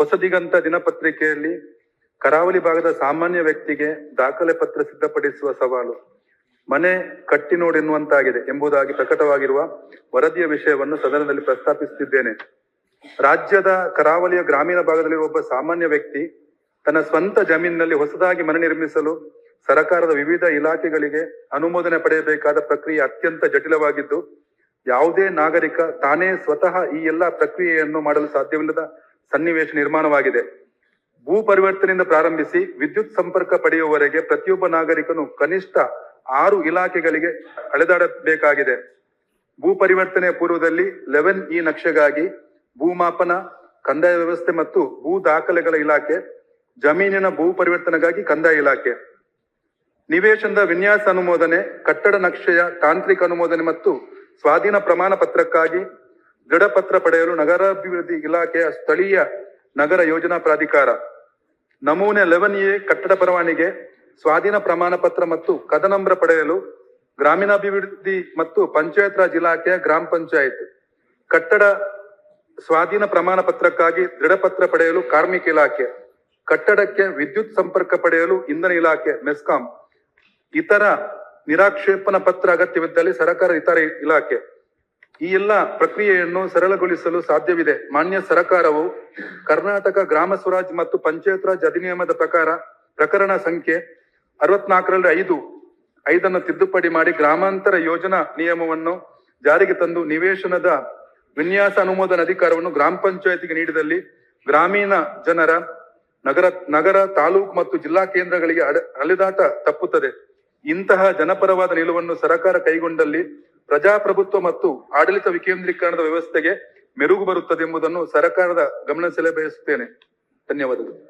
ಹೊಸದಿಗಂತ ದಿನಪತ್ರಿಕೆಯಲ್ಲಿ ಕರಾವಳಿ ಭಾಗದ ಸಾಮಾನ್ಯ ವ್ಯಕ್ತಿಗೆ ದಾಖಲೆ ಪತ್ರ ಸಿದ್ಧಪಡಿಸುವ ಸವಾಲು. ಮನೆ ಕಟ್ಟಿ ನೋಡೆನ್ನುವಂತಾಗಿದೆ ಎಂಬುದಾಗಿ ಪ್ರಕಟವಾಗಿರುವ ವರದಿಯ ವಿಷಯವನ್ನು ಸದನದಲ್ಲಿ ಪ್ರಸ್ತಾಪಿಸುತ್ತಿದ್ದೇನೆ. ರಾಜ್ಯದ ಕರಾವಳಿಯ ಗ್ರಾಮೀಣ ಭಾಗದಲ್ಲಿ ಒಬ್ಬ ಸಾಮಾನ್ಯ ವ್ಯಕ್ತಿ ತನ್ನ ಸ್ವಂತ ಜಮೀನಿನಲ್ಲಿ ಹೊಸದಾಗಿ ಮನೆ ನಿರ್ಮಿಸಲು ಸರ್ಕಾರದ ವಿವಿಧ ಇಲಾಖೆಗಳಿಗೆ ಅನುಮೋದನೆ ಪಡೆಯಬೇಕಾದ ಪ್ರಕ್ರಿಯೆ ಅತ್ಯಂತ ಜಟಿಲವಾಗಿದ್ದು, ಯಾವುದೇ ನಾಗರಿಕ ತಾನೇ ಸ್ವತಃ ಈ ಎಲ್ಲಾ ಪ್ರಕ್ರಿಯೆಯನ್ನು ಮಾಡಲು ಸಾಧ್ಯವಿಲ್ಲದ ಸನ್ನಿವೇಶ ನಿರ್ಮಾಣವಾಗಿದೆ. ಭೂ ಪರಿವರ್ತನೆಯಿಂದ ಪ್ರಾರಂಭಿಸಿ ವಿದ್ಯುತ್ ಸಂಪರ್ಕ ಪಡೆಯುವವರೆಗೆ ಪ್ರತಿಯೊಬ್ಬ ನಾಗರಿಕನು ಕನಿಷ್ಠ ಆರು ಇಲಾಖೆಗಳಿಗೆ ಅಳೆದಾಡಬೇಕಾಗಿದೆ ಭೂ ಪರಿವರ್ತನೆಯ ಪೂರ್ವದಲ್ಲಿ ಲೆವೆನ್ ಇ ನಕ್ಷೆಗಾಗಿ ಭೂಮಾಪನ, ಕಂದಾಯ ವ್ಯವಸ್ಥೆ ಮತ್ತು ಭೂ ದಾಖಲೆಗಳ ಇಲಾಖೆ, ಜಮೀನಿನ ಭೂ ಪರಿವರ್ತನೆಗಾಗಿ ಕಂದಾಯ ಇಲಾಖೆ. ನಿವೇಶನದ ವಿನ್ಯಾಸ ಅನುಮೋದನೆ, ಕಟ್ಟಡ ನಕ್ಷೆಯ ತಾಂತ್ರಿಕ ಅನುಮೋದನೆ ಮತ್ತು ಸ್ವಾಧೀನ ಪ್ರಮಾಣ ಪತ್ರಕ್ಕಾಗಿ ದೃಢಪತ್ರ ಪಡೆಯಲು ನಗರಾಭಿವೃದ್ಧಿ ಇಲಾಖೆಯ ಸ್ಥಳೀಯ ನಗರ ಯೋಜನಾ ಪ್ರಾಧಿಕಾರ. ನಮೂನೆ ಲೆವೆನ್ ಎ ಕಟ್ಟಡ ಪರವಾನಿಗೆ ಸ್ವಾಧೀನ ಪ್ರಮಾಣ ಪತ್ರ ಮತ್ತು ಕದನಂಬ್ರ ಪಡೆಯಲು ಗ್ರಾಮೀಣಾಭಿವೃದ್ಧಿ ಮತ್ತು ಪಂಚಾಯತ್ ರಾಜ್ ಇಲಾಖೆಯ ಗ್ರಾಮ ಪಂಚಾಯತ್. ಕಟ್ಟಡ ಸ್ವಾಧೀನ ಪ್ರಮಾಣ ಪತ್ರಕ್ಕಾಗಿ ದೃಢಪತ್ರ ಪಡೆಯಲು ಕಾರ್ಮಿಕ ಇಲಾಖೆ. ಕಟ್ಟಡಕ್ಕೆ ವಿದ್ಯುತ್ ಸಂಪರ್ಕ ಪಡೆಯಲು ಇಂಧನ ಇಲಾಖೆ, ಮೆಸ್ಕಾಂ. ಇತರ ನಿರಾಕ್ಷೇಪಣ ಪತ್ರ ಅಗತ್ಯವಿದ್ದಲ್ಲಿ ಸರ್ಕಾರ, ಇತರ ಇಲಾಖೆ. ಈ ಎಲ್ಲ ಪ್ರಕ್ರಿಯೆಯನ್ನು ಸರಳಗೊಳಿಸಲು ಸಾಧ್ಯವಿದೆ. ಮಾನ್ಯ ಸರ್ಕಾರವು ಕರ್ನಾಟಕ ಗ್ರಾಮ ಸ್ವರಾಜ್ ಮತ್ತು ಪಂಚಾಯತ್ ರಾಜ್ ಅಧಿನಿಯಮದ ಪ್ರಕಾರ ಪ್ರಕರಣ ಸಂಖ್ಯೆ ಅರವತ್ನಾಲ್ಕರಲ್ಲಿ ಐದು, ಐದನ್ನು ತಿದ್ದುಪಡಿ ಮಾಡಿ ಗ್ರಾಮಾಂತರ ಯೋಜನಾ ನಿಯಮವನ್ನು ಜಾರಿಗೆ ತಂದು ನಿವೇಶನದ ವಿನ್ಯಾಸ ಅನುಮೋದನ ಅಧಿಕಾರವನ್ನು ಗ್ರಾಮ ಪಂಚಾಯತಿಗೆ ನೀಡಿದಲ್ಲಿ ಗ್ರಾಮೀಣ ಜನರ ನಗರ ನಗರ, ತಾಲೂಕು ಮತ್ತು ಜಿಲ್ಲಾ ಕೇಂದ್ರಗಳಿಗೆ ಅಲೆದಾಟ ತಪ್ಪುತ್ತದೆ. ಇಂತಹ ಜನಪರವಾದ ನಿಲುವನ್ನು ಸರ್ಕಾರ ಕೈಗೊಂಡಲ್ಲಿ ಪ್ರಜಾಪ್ರಭುತ್ವ ಮತ್ತು ಆಡಳಿತ ವಿಕೇಂದ್ರೀಕರಣದ ವ್ಯವಸ್ಥೆಗೆ ಮೆರುಗು ಬರುತ್ತದೆ ಎಂಬುದನ್ನು ಸರ್ಕಾರದ ಗಮನ ಸೆಳೆ ಬಯಸುತ್ತೇನೆ ಧನ್ಯವಾದಗಳು.